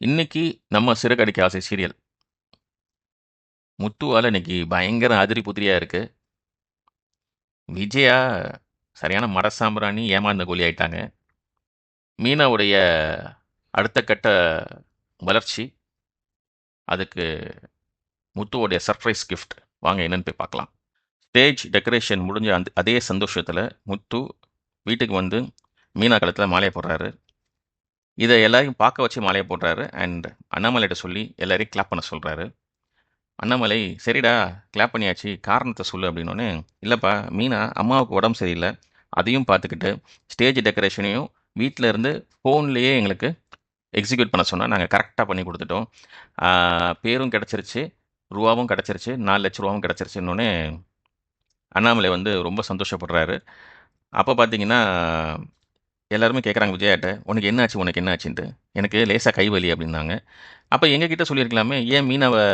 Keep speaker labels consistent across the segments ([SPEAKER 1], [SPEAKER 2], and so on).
[SPEAKER 1] இன்னைக்கு நம்ம சிறகடிக்க ஆசை சீரியல் முத்துவால் இன்னைக்கு பயங்கர அதிரி புதிரியாக இருக்குது விஜயா சரியான மடசாம்பிராணி ஏமாந்த கோழி ஆயிட்டாங்க. மீனாவுடைய அடுத்த கட்ட வளர்ச்சி அதுக்கு முத்துவோடைய சர்ப்ரைஸ் கிஃப்ட் வாங்க என்னென்னு போய் பார்க்கலாம். ஸ்டேஜ் டெக்கரேஷன் முடிஞ்ச அந்த அதே சந்தோஷத்தில் முத்து வீட்டுக்கு வந்து மீனா களத்தில் மாலையை போடுறாரு. இதை எல்லாரையும் பார்க்க வச்சு மாலையை போடுறாரு. அண்ட் அண்ணாமலையிட்ட சொல்லி எல்லாரையும் கிளாப் பண்ண சொல்கிறாரு அண்ணாமலை சரிடா கிளாப் பண்ணியாச்சு. காரணத்தை சொல்லு அப்படின்னோடனே இல்லைப்பா மீனா அம்மாவுக்கு உடம்பு சரியில்லை. அதையும் பார்த்துக்கிட்டு ஸ்டேஜ் டெக்கரேஷனையும் வீட்டில் இருந்து ஃபோன்லேயே எங்களுக்கு எக்ஸிக்யூட் பண்ண சொன்னால் நாங்கள் கரெக்டாக பண்ணி கொடுத்துட்டோம். பேரும் கிடச்சிருச்சு. ரூபாவும் கிடச்சிருச்சு. நாலு லட்ச ரூபாவும் கிடச்சிருச்சுன்னொன்னே அண்ணாமலை வந்து ரொம்ப சந்தோஷப்படுறாரு. அப்போ பார்த்தீங்கன்னா எல்லாருமே கேட்குறாங்க விஜயாட்ட உனக்கு என்ன ஆச்சு உனக்கு என்ன ஆச்சுன்ட்டு எனக்கு லேசாக கைவலி அப்படின்னாங்க. அப்போ எங்ககிட்ட சொல்லியிருக்கலாமே ஏன் மீனவை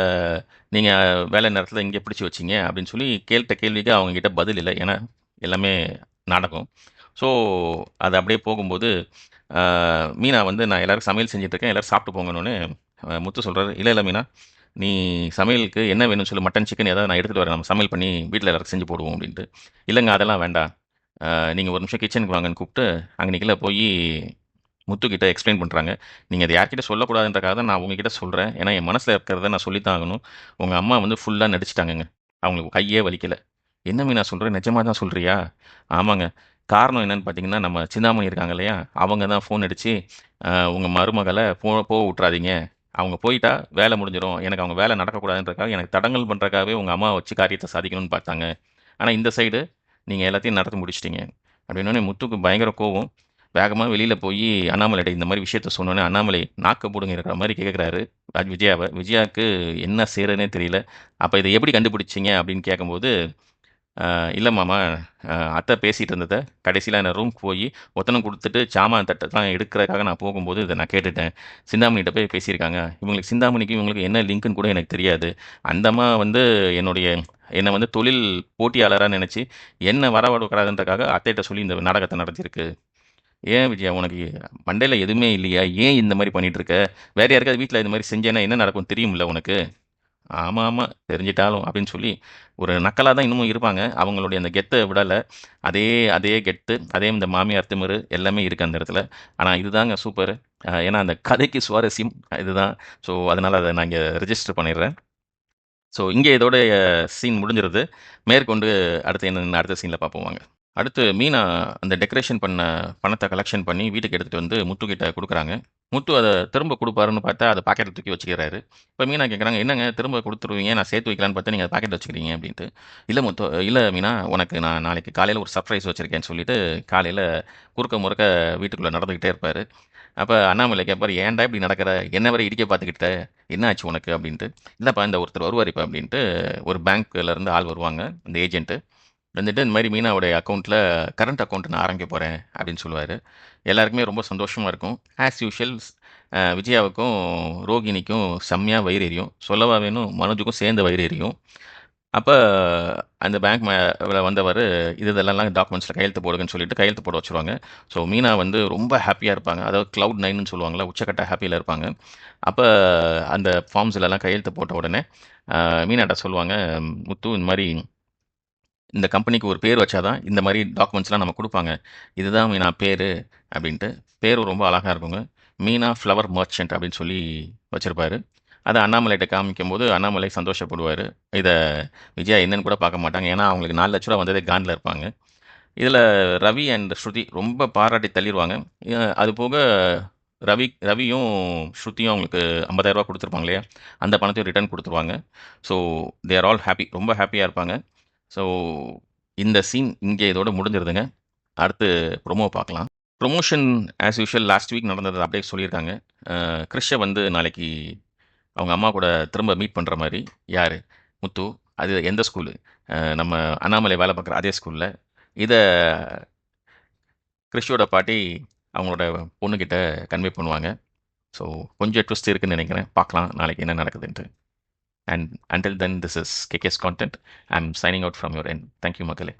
[SPEAKER 1] நீங்கள் வேலை நேரத்தில் இங்கே பிடிச்சி வச்சீங்க? அப்படின்னு சொல்லி கேட்ட கேள்விக்கு அவங்கக்கிட்ட பதில் இல்லை. ஏன்னா எல்லாமே நாடகம். ஸோ அது அப்படியே போகும்போது மீனா வந்து நான் எல்லாரும் சமையல் செஞ்சுட்ருக்கேன் எல்லோரும் சாப்பிட்டு போங்கன்னு முத்து சொல்கிறாரு இல்லை இல்லை மீனா நீ சமையலுக்கு என்ன வேணும்னு சொல்லி மட்டன் சிக்கன் ஏதாவது நான் எடுத்துகிட்டு வரேன் நம்ம சமையல் பண்ணி வீட்டில் எல்லாரும் செஞ்சு போடுவோம் அப்படின்ட்டு. இல்லைங்க அதெல்லாம் வேண்டாம். நீங்கள் ஒரு நிமிஷம் கிச்சனுக்கு வாங்கன்னு கூப்பிட்டு அங்கே நிக்கல போய் முத்துக்கிட்ட எக்ஸ்பிளைன் பண்ணுறாங்க நீங்கள் அதை யார்கிட்ட சொல்லக்கூடாதுன்றக்காக தான் நான் உங்ககிட்ட சொல்கிறேன் ஏன்னா என் மனசில் இருக்கிறத நான் சொல்லித்தான் ஆகணும். உங்கள் அம்மா வந்து ஃபுல்லாக நடிச்சிட்டாங்கங்க. அவங்களுக்கு கையே வலிக்கல. என்ன மீனா சொல்கிறேன் நிஜமாக தான் சொல்கிறியா ஆமாங்க. காரணம் என்னன்னு பார்த்தீங்கன்னா நம்ம சிந்தாமணி இருக்காங்க இல்லையா? அவங்க தான் ஃபோன் அடித்து உங்கள் மருமகளை போ போக விட்றாதீங்க அவங்க போயிட்டா வேலை முடிஞ்சிடும் எனக்கு அவங்க வேலை நடக்கக்கூடாதுன்றக்காக எனக்கு தடங்கல் பண்ணுறக்காகவே உங்கள் அம்மா வச்சு காரியத்தை சாதிக்கணும்னு பார்த்தாங்க. ஆனால் இந்த சைடு நீங்கள் எல்லாத்தையும் நடத்தி முடிச்சிட்டிங்க. அப்படின்னோடனே முத்துக்கு பயங்கர கோவம். வேகமாக வெளியில் போய் அண்ணாமலையிட இந்த மாதிரி விஷயத்த சொன்னோன்னே அண்ணாமலை நாக்க போடுங்க இருக்கிற மாதிரி கேட்குறாரு ராஜ் விஜயாவை. விஜயாவுக்கு என்ன செய்கிறதுனே தெரியல. அப்போ இதை எப்படி கண்டுபிடிச்சிங்க? அப்படின்னு கேட்கும்போது இல்லை மாமா. அத்தை பேசிகிட்டு இருந்ததை கடைசியில் நான் ரூம்க்கு போய் ஒத்தனம் கொடுத்துட்டு சாமான் தட்டெல்லாம் எடுக்கிறதுக்காக நான் போகும்போது இதை நான் கேட்டுட்டேன். சிந்தாமணிகிட்ட போய் பேசியிருக்காங்க. இவங்களுக்கு சிந்தாமணிக்கும் இவங்களுக்கு என்ன லிங்க்குன்னு கூட எனக்கு தெரியாது. அந்தம்மா வந்து என்னுடைய என்னை வந்து தொழில் போட்டியாளராக நினச்சி என்ன வரவிடக்கூடாதுன்றக்காக அத்தைகிட்ட சொல்லி இந்த நாடகத்தை நடத்தியிருக்கு. ஏன் விஜயா உனக்கு மண்டையில் எதுவுமே இல்லையா? ஏன் இந்த மாதிரி பண்ணிகிட்ருக்க இருக்க வேற யாருக்காவது வீட்டில் இந்த மாதிரி செஞ்சேன்னா என்ன நடக்கும் தெரியும்ல உனக்கு? ஆமாம் ஆமாம் தெரிஞ்சிட்டாலும் அப்படின்னு சொல்லி ஒரு நக்கலாக தான் இன்னமும் இருப்பாங்க. அவங்களுடைய அந்த கெத்தை விடலை. அதே அதே கெத்து அதே இந்த மாமியார் திமிரு எல்லாமே இருக்குது அந்த இடத்துல. ஆனால் இதுதாங்க சூப்பர் ஏன்னா அந்த கதைக்கு சுவாரஸ்யம் இதுதான். ஸோ அதனால் அதை நான் இங்கே ரெஜிஸ்டர் பண்ணிடுறேன். ஸோ இங்கே இதோட சீன் முடிஞ்சிருது. மேற்கொண்டு அடுத்து என்ன அடுத்த சீனில் பார்ப்போம் வாங்க. அடுத்து மீனா அந்த டெக்கரேஷன் பண்ண பணத்தை கலெக்ஷன் பண்ணி வீட்டுக்கு எடுத்துகிட்டு வந்து முத்து கிட்ட கொடுக்குறாங்க. முத்து அதை திரும்ப கொடுப்பாருன்னு பார்த்தா அதை பாக்கெட்டில் தூக்கி வச்சுக்கிறாரு. இப்போ மீனா கேட்குறாங்க என்னங்க திரும்ப கொடுத்துருவீங்க? நான் சேர்த்து வைக்கலான்னு பார்த்தா நீங்கள் பாக்கெட் வச்சுக்கிறீங்க அப்படின்ட்டு. இல்லை முத்து இல்லை மீனா உனக்கு நான் நாளைக்கு காலையில் ஒரு சர்ப்ரைஸ் வச்சுருக்கேன்னு சொல்லிட்டு காலையில் குறுக்க முறுக்க வீட்டுக்குள்ளே நடந்துக்கிட்டே இருப்பார். அப்போ அண்ணாமலை கேட்பார் ஏன்டா இப்படி நடக்கிற? என்ன வரை இடிக்க பார்த்துக்கிட்ட. என்னாச்சு உனக்கு அப்படின்ட்டு? இல்லைப்பா இந்த ஒருத்தர் வருவார் இப்போ அப்படின்ட்டு ஒரு பேங்க்லேருந்து ஆள் வருவாங்க இந்த ஏஜென்ட்டு வந்துட்டு இந்த மாதிரி மீனாவுடைய அக்கௌண்ட்டில் கரண்ட் அக்கௌண்ட் நான் ஆரம்பிக்க போகிறேன் அப்படின்னு சொல்லுவார். எல்லாருக்குமே ரொம்ப சந்தோஷமாக இருக்கும். ஆஸ் யூஷுவல் விஜயாவுக்கும் ரோகிணிக்கும் செம்மையாக வயிறு எரியும். சொல்லவா வேணும் மனோஜுக்கும் சேர்ந்த வயிறு எரியும். அப்போ அந்த பேங்க் வந்தவர் இது இதெல்லாம் டாக்குமெண்ட்ஸில் கையெழுத்து போடுங்கன்னு சொல்லிட்டு கையெழுத்து போட வச்சுருவாங்க. ஸோ மீனா வந்து ரொம்ப ஹாப்பியாக இருப்பாங்க. அதாவது க்ளவுட் நைன்னு சொல்லுவாங்களா உச்சக்கட்ட ஹாப்பியில் இருப்பாங்க. அப்போ அந்த ஃபார்ம்ஸ்லலாம் கையெழுத்து போட்ட உடனே மீனாட்ட சொல்லுவாங்க முத்து இந்த மாதிரி இந்த கம்பெனிக்கு ஒரு பேர் வச்சாதான் இந்த மாதிரி டாக்குமெண்ட்ஸ்லாம் நம்ம கொடுப்பாங்க. இதுதான் மீனா பேர் அப்படின்ட்டு. பேரும் ரொம்ப அழகாக இருக்குங்க. மீனா ஃப்ளவர் மர்ச்சன்ட் அப்படின்னு சொல்லி வச்சுருப்பாரு. அதை அண்ணாமலைகிட்ட காமிக்கும்போது அண்ணாமலை சந்தோஷப்படுவார். இதை விஜயா என்னன்னு கூட பார்க்க மாட்டாங்க. ஏன்னா அவங்களுக்கு நாலு லட்ச ரூபா வந்ததே காண்டில் இருப்பாங்க. இதில் ரவி அண்ட் ஸ்ருதி ரொம்ப பாராட்டி தள்ளிடுவாங்க அது போக ரவி ரவியும் ஸ்ருதியும் அவங்களுக்கு ஐம்பதாயிரரூபா கொடுத்துருப்பாங்க இல்லையா? அந்த பணத்தையும் ரிட்டர்ன் கொடுத்துருவாங்க. ஸோ தேர் ஆல் ஹாப்பி ரொம்ப ஹாப்பியாக இருப்பாங்க. ஸோ இந்த சீன் இங்கே இதோட முடிஞ்சிருதுங்க. அடுத்து ப்ரொமோ பார்க்கலாம். Promotion as usual last week நடந்தது அப்படியே சொல்லியிருக்காங்க. அஹ் கிறிஷை வந்து நாளைக்கு அவங்க அம்மா கூட திரும்ப மீட் பண்ணுற மாதிரி யார்? முத்து. அது எந்த ஸ்கூலு நம்ம அண்ணாமலை வேலை பார்க்குற அதே ஸ்கூலில் இதை கிறிஷோட பாட்டி அவங்களோட பொண்ணுக்கிட்ட கன்வே பண்ணுவாங்க. ஸோ கொஞ்சம் ட்விஸ்ட் இருக்குன்னு நினைக்கிறேன். பார்க்கலாம் நாளைக்கு என்ன நடக்குதுன்ட்டு. And until then this is KK's content I am signing out from your N thank you மக்களே.